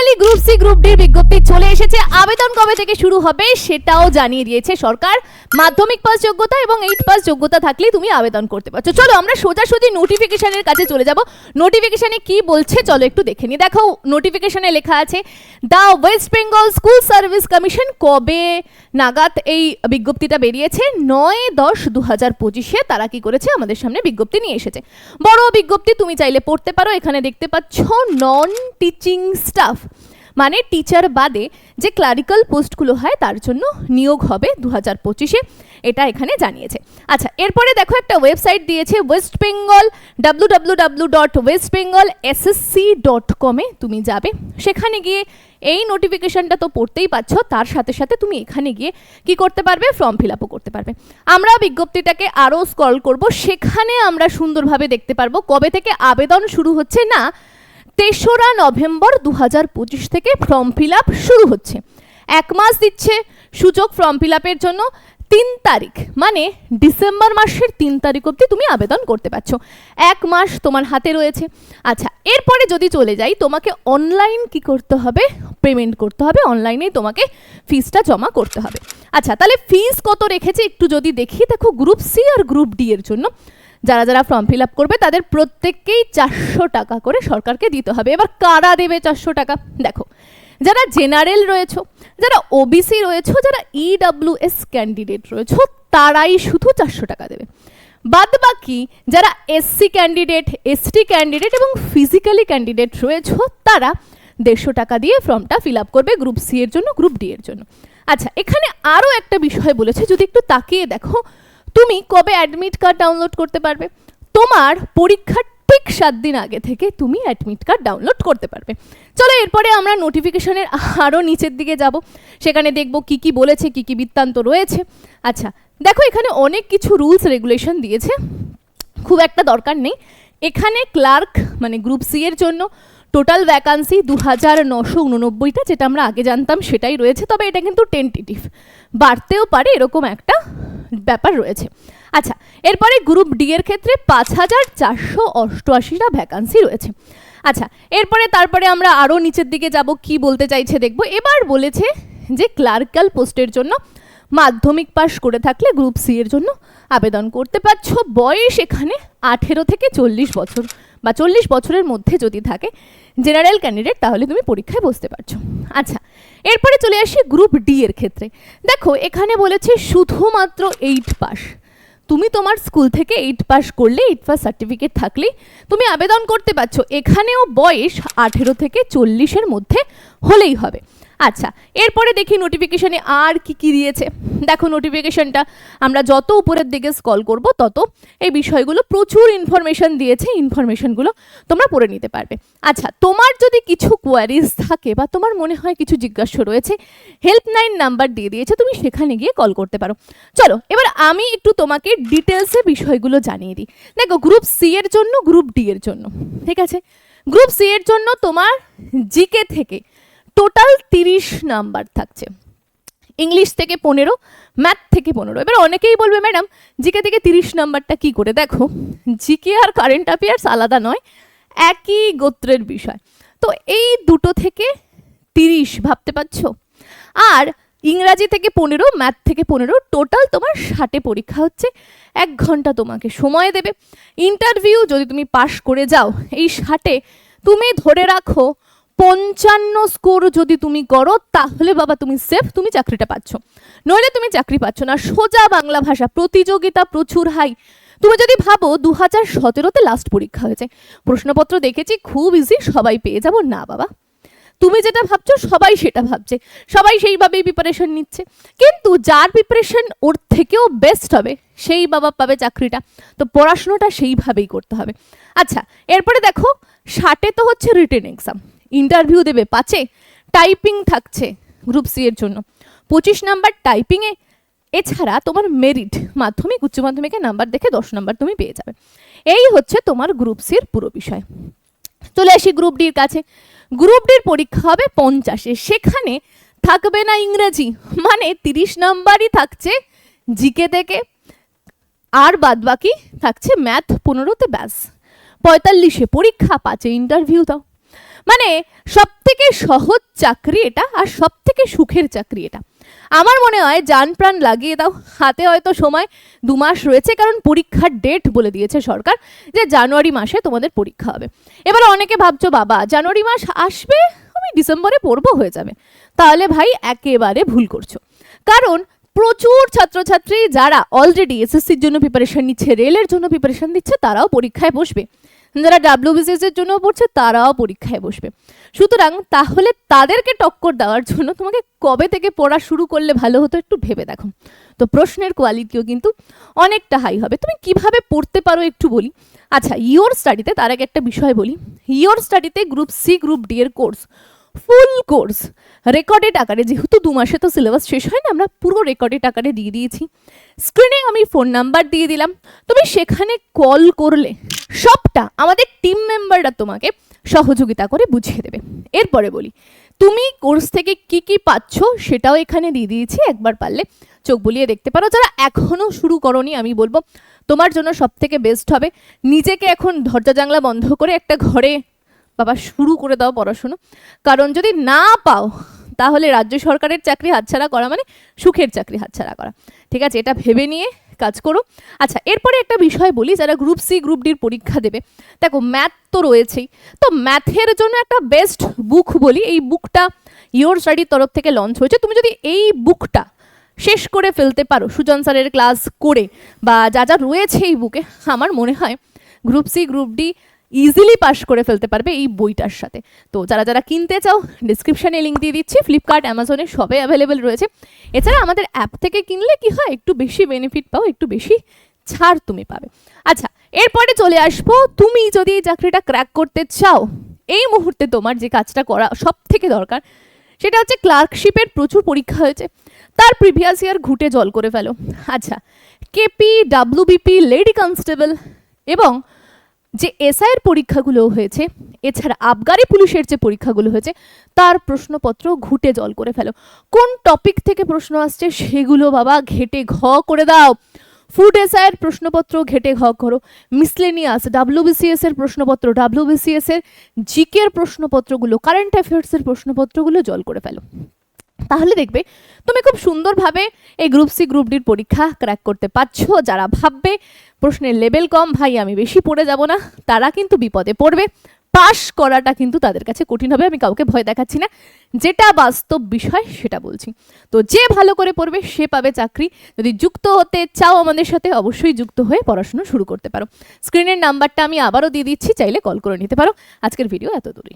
Finally group C group ডির বিজ্ঞপ্তি চলে এসেছে। আবেদন কবে থেকে শুরু হবে সেটাও জানিয়ে দিয়েছে সরকার। মাধ্যমিক পাস যোগ্যতা এবং এইট পাস যোগ্যতা থাকলেই তুমি আবেদন করতে পারছ। চলো আমরা সোজাসুজি নোটিফিকেশনের কাছে চলে যাব। নোটিফিকেশনে কি বলছে চলো একটু দেখে নি দেখো নোটিফিকেশনে লেখা আছে the West Bengal school service commission কবে নাগাদ এই বিজ্ঞপ্তিটা বেরিয়েছে? নয় দশ দু হাজার পঁচিশে তারা কি করেছে? আমাদের সামনে বিজ্ঞপ্তি নিয়ে এসেছে। বড় বিজ্ঞপ্তি তুমি চাইলে পড়তে পারো। এখানে দেখতে পাচ্ছ নন টিচিং স্টাফ মানে টিচার বাদে যে ক্লারিক্যাল পোস্টগুলো হয় তার জন্য নিয়োগ হবে দু হাজার পঁচিশে, এটা এখানে জানিয়েছে। আচ্ছা এরপরে দেখো একটা ওয়েবসাইট দিয়েছে West Bengal W W W dot West Bengal SSC dot কমে তুমি যাবে। সেখানে গিয়ে এই নোটিফিকেশনটা তো পড়তেই পাচ্ছ তার সাথে সাথে তুমি এখানে গিয়ে কি করতে পারবে ফর্ম ফিল আপও করতে পারবে। আমরা বিজ্ঞপ্তিটাকে আরও স্ক্রল করব, সেখানে আমরা সুন্দরভাবে দেখতে পারব কবে থেকে আবেদন শুরু হচ্ছে না তেসরা নভেম্বর দু হাজার পঁচিশ থেকে ফর্ম ফিল আপ শুরু হচ্ছে। এক মাস দিচ্ছে সুযোগ ফর্ম ফিল আপের জন্য। তিন তারিখ মানে ডিসেম্বর মাসের তিন তারিখ অবধি তুমি আবেদন করতে পারছ। এক মাস তোমার হাতে রয়েছে। আচ্ছা এরপরে যদি চলে যাই, তোমাকে অনলাইন কি করতে হবে? পেমেন্ট করতে হবে। অনলাইনেই তোমাকে ফিসটা জমা করতে হবে। আচ্ছা তাহলে ফিস কত রেখেছে একটু যদি দেখি। দেখো গ্রুপ সি আর গ্রুপ ডি এর জন্য। যারা যারা ফর্ম ফিল আপ করবে, তাদের প্রত্যেককেই চারশো টাকা করে সরকারকে দিতে হবে। এবার কারা দেবে চারশো টাকা? দেখো, যারা জেনারেল রয়েছো, যারা ওবিসি রয়েছো, যারা E ইডাব্লিউএস ক্যান্ডিডেট রয়েছো, তারাই শুধু চারশো টাকা দেবে। বাদ বাকি যারা এসসি ক্যান্ডিডেট এসটি ক্যান্ডিডেট এবং ফিজিক্যালি ক্যান্ডিডেট রয়েছো, তারা দেড়শো টাকা দিয়ে ফর্মটা ফিল আপ করবে গ্রুপ সি এর জন্য গ্রুপ ডি এর জন্য। আচ্ছা এখানে আরও একটা বিষয় বলেছে, যদি একটু তাকিয়ে দেখো তুমি কবে অ্যাডমিট কার্ড ডাউনলোড করতে পারবে? তোমার পরীক্ষার ঠিক সাত দিন আগে থেকে তুমি অ্যাডমিট কার্ড ডাউনলোড করতে পারবে। চলো এরপরে আমরা নোটিফিকেশনের আরও নিচের দিকে যাব। সেখানে দেখব কি কি বলেছে, কি কি বৃত্তান্ত রয়েছে। আচ্ছা দেখো এখানে অনেক কিছু রুলস রেগুলেশন দিয়েছে। খুব একটা দরকার নেই। এখানে ক্লার্ক মানে গ্রুপ সি এর জন্য টোটাল ভ্যাকান্সি দু হাজার নশো উননব্বইটা, যেটা আমরা আগে জানতাম সেটাই রয়েছে। তবে এটা কিন্তু টেন্টেটিভ বাড়তেও পারে এরকম একটা ব্যাপার রয়েছে। আচ্ছা এরপরে গ্রুপ ডি এর ক্ষেত্রে পাঁচ হাজার চারশো অষ্টআশিটা ভ্যাকান্সি রয়েছে। আচ্ছা এরপরে তারপরে আমরা আরও নিচের দিকে যাব, কি বলতে চাইছে দেখব। এবার বলেছে যে ক্লার্কাল পোস্টের জন্য মাধ্যমিক পাশ করে থাকলে গ্রুপ সি এর জন্য আবেদন করতে পারছ। বয়স এখানে আঠেরো থেকে চল্লিশ বছর বা চল্লিশ বছরের মধ্যে যদি থাকে জেনারেল ক্যান্ডিডেট তাহলে তুমি পরীক্ষায় বসতে পারছ। আচ্ছা এরপরে চলে আসি গ্রুপ ডি এর ক্ষেত্রে। দেখো, এখানে বলেছে শুধুমাত্র এইট পাস তুমি তোমার স্কুল থেকে এইট পাস করলে এইট পাস সার্টিফিকেট থাকলে তুমি আবেদন করতে পারছ। এখানেও বয়স আঠেরো থেকে চল্লিশের মধ্যে হলেই হবে। আচ্ছা এরপরে দেখি নোটিফিকেশনে আর কি কি দিয়েছে। দেখো নোটিফিকেশনটা আমরা যত উপরের দিকে স্কল করব, তত এই বিষয়গুলো প্রচুর ইনফরমেশন দিয়েছে ইনফরমেশনগুলো তোমরা পড়ে নিতে পারবে। আচ্ছা তোমার যদি কিছু কোয়ারিজ থাকে বা তোমার মনে হয় কিছু জিজ্ঞাসা রয়েছে হেল্পলাইন নাম্বার দিয়ে দিয়েছে, তুমি সেখানে গিয়ে কল করতে পারো। চলো, এবার আমি একটু তোমাকে ডিটেলসে বিষয়গুলো জানিয়ে দিই। দেখো গ্রুপ সি এর জন্য গ্রুপ ডি এর জন্য, ঠিক আছে? গ্রুপ সি এর জন্য তোমার জিকে থেকে টোটাল তিরিশ নাম্বার থাকছে। ইংলিশ থেকে পনেরো, ম্যাথ থেকে পনেরো। এবার অনেকেই বলবে, ম্যাডাম, জিকে থেকে তিরিশ নাম্বারটা কি করে? দেখো, জিকে আর কারেন্ট অ্যাফেয়ার্স আলাদা নয়, একই গোত্রের বিষয়। তো এই দুটো থেকে তিরিশ ভাবতে পারছ? আর ইংরাজি থেকে পনেরো, ম্যাথ থেকে পনেরো, টোটাল তোমার ষাটে পরীক্ষা হচ্ছে, এক ঘণ্টা তোমাকে সময় দেবে। ইন্টারভিউ যদি তুমি পাশ করে যাও, এই ষাটে তুমি ধরে রাখো পঞ্চান্ন স্কোর যদি তুমি করো, তাহলে বাবা তুমি সেফ তুমি চাকরিটা পাচ্ছ। নইলে তুমি চাকরি পাচ্ছ না। সোজা বাংলা ভাষা, প্রতিযোগিতা প্রচুর হাই তুমি যদি ভাবো দু হাজার সতেরোতে লাস্ট পরীক্ষা হয়েছে, প্রশ্নপত্র দেখেছি, খুব ইজি সবাই পেয়ে যাব। না বাবা। তুমি যেটা ভাবছ, সবাই সেটা ভাবছে। সবাই সেইভাবেই প্রিপারেশন নিচ্ছে। কিন্তু যার প্রিপারেশন ওর থেকেও বেস্ট হবে, সেই বাবা পাবে চাকরিটা। তো পড়াশোনাটা সেইভাবেই করতে হবে। আচ্ছা এরপরে দেখো, ষাটে তো হচ্ছে রিটেন এক্সাম ইন্টারভিউ দেবে, পাচ্ছে। টাইপিং থাকছে গ্রুপ সি এর জন্য। পঁচিশ নাম্বার টাইপিংয়ে এছাড়া তোমার মেরিট, মাধ্যমিক, উচ্চ মাধ্যমিকের নাম্বার দেখে দশ নাম্বার তুমি পেয়ে যাবে। এই হচ্ছে তোমার গ্রুপ সির পুরো বিষয়। চলে আসি গ্রুপ ডির কাছে। গ্রুপ ডির পরীক্ষা হবে পঞ্চাশে। সেখানে থাকবে না ইংরেজি মানে তিরিশ নাম্বারই থাকছে জিকে থেকে। আর বাদ বাকি থাকছে ম্যাথ পনেরোতে ব্যাস। পঁয়তাল্লিশে পরীক্ষা, পাঁচে ইন্টারভিউ দাও। মানে সব থেকে সহজ চাকরি এটা আর সব থেকে সুখের চাকরি এটা। আমার মনে হয় যান প্রাণ লাগিয়ে দাও, হাতে হয়তো সময় দু মাস রয়েছে কারণ পরীক্ষার ডেট বলে দিয়েছে সরকার যে জানুয়ারি মাসে তোমাদের পরীক্ষা হবে। এবার অনেকে ভাবছ, বাবা, জানুয়ারি মাস আসবে? আমি ডিসেম্বরে পড়ব, হয়ে যাবে। তাহলে ভাই, একেবারে ভুল করছ। কারণ প্রচুর ছাত্রছাত্রী যারা অলরেডি এসএসসির জন্য প্রিপারেশন নিচ্ছে রেলের জন্য প্রিপারেশন দিচ্ছে তারাও পরীক্ষায় বসবে। যারা ডাব্লিউ ডাব্লিউবিসিএস এর জন্য পড়ছে, তারাও পরীক্ষায় বসবে। সুতরাং তাহলে তাদেরকে টক্কর দেওয়ার জন্য তোমাকে কবে থেকে পড়া শুরু করলে ভালো হতো একটু ভেবে দেখো। তো প্রশ্নের কোয়ালিটিও কিন্তু অনেকটা হাই হবে। তুমি কীভাবে পড়তে পারো একটু বলি। আচ্ছা ইয়োর স্টাডিতে তার আগে একটা বিষয় বলি। ইয়োর স্টাডিতে গ্রুপ সি গ্রুপ ডি এর কোর্স ফুল কোর্স। রেকর্ডেড আকারে, যেহেতু দু মাসে তো সিলেবাস শেষ হয় না আমরা পুরো রেকর্ডেড আকারে দিয়ে দিয়েছি। স্ক্রিনে আমি ফোন নাম্বার দিয়ে দিলাম। তুমি সেখানে কল করলে, সবটা আমাদের টিম মেম্বাররা তোমাকে সহযোগিতা করে বুঝিয়ে দেবে। এরপরে বলি, তুমি কোর্স থেকে কি কি পাচ্ছ সেটাও এখানে দিয়ে দিয়েছি। একবার পারলে চোখ বুলিয়ে দেখতে পারো। যারা এখনও শুরু করনি, আমি বলব, তোমার জন্য সব থেকে বেস্ট হবে নিজেকে এখন দরজা জানলা বন্ধ করে একটা ঘরে বাবা, শুরু করে দাও পড়াশুনো। কারণ যদি না পাও, তাহলে রাজ্য সরকারের চাকরি হাতছাড়া করা মানে সুখের চাকরি হাতছাড়া করা। ঠিক আছে, এটা ভেবে নিয়ে কাজ করো। আচ্ছা এরপরে একটা বিষয় বলি, যারা গ্রুপ সি গ্রুপ ডির পরীক্ষা দেবে, দেখো ম্যাথ তো রয়েছেই। তো ম্যাথের জন্য একটা বেস্ট বুক বলি, এই বুকটা ইয়োর স্টাডির তরফ থেকে লঞ্চ হয়েছে। তুমি যদি এই বুকটা শেষ করে ফেলতে পারো, সুজন স্যারের ক্লাস করে, বা যা যা রয়েছে এই বুকে আমার মনে হয় group C group D easily pass করে ফেলতে পারবে এই বইটার সাথে। তো যারা যারা কিনতে চাও ডিসক্রিপশানে লিঙ্ক দিয়ে দিচ্ছি ফ্লিপকার্ট অ্যামাজনে সবে অ্যাভেলেবেল রয়েছে। এছাড়া আমাদের অ্যাপ থেকে কিনলে কি হয়, একটু বেশি বেনিফিট পাও, একটু বেশি ছাড় তুমি পাবে। আচ্ছা এরপরে চলে আসব, তুমি যদি এই চাকরিটা ক্র্যাক করতে চাও, এই মুহূর্তে তোমার যে কাজটা করা সব থেকে দরকার, সেটা হচ্ছে ক্লার্কশিপের প্রচুর পরীক্ষা হয়েছে। তার প্রিভিয়াস ইয়ার ঘুটে জল করে ফেলো। আচ্ছা কেপি ডাব্লিউবিপি লেডি কনস্টেবল এবং যে এসআইয়ের পরীক্ষাগুলো হয়েছে, এছাড়া আবগারি পুলিশের যে পরীক্ষাগুলো হয়েছে, তার প্রশ্নপত্র ঘুটে জল করে ফেলো। কোন টপিক থেকে প্রশ্ন আসছে সেগুলো বাবা ঘেটে ঘ করে দাও। ফুড এসআইয়ের প্রশ্নপত্র ঘেটে ঘ করো। মিসলেনিয়াস ডাব্লিউবিসিএস এর প্রশ্নপত্র ডাব্লিউবিসিএস এর জিকের প্রশ্নপত্রগুলো কারেন্ট অ্যাফেয়ার্সের প্রশ্নপত্রগুলো জল করে ফেলো। তাহলে দেখবে, তুমি খুব সুন্দরভাবে এই গ্রুপ সি গ্রুপ ডির পরীক্ষা ক্র্যাক করতে পারছ। যারা ভাববে প্রশ্নের লেভেল কম, ভাই আমি বেশি পড়ে যাব না। তারা কিন্তু বিপদে পড়বে। পাশ করাটা কিন্তু তাদের কাছে কঠিন হবে, আমি কাউকে ভয় দেখাচ্ছি না। যেটা বাস্তব বিষয়, সেটা বলছি। তো যে ভালো করে পড়বে, সে পাবে চাকরি। যদি যুক্ত হতে চাও আমাদের সাথে, অবশ্যই যুক্ত হয়ে পড়াশোনা শুরু করতে পারো। স্ক্রিনের নাম্বারটা আমি আবারও দিয়ে দিচ্ছি, চাইলে কল করে নিতে পারো। আজকের ভিডিও এত দূরই।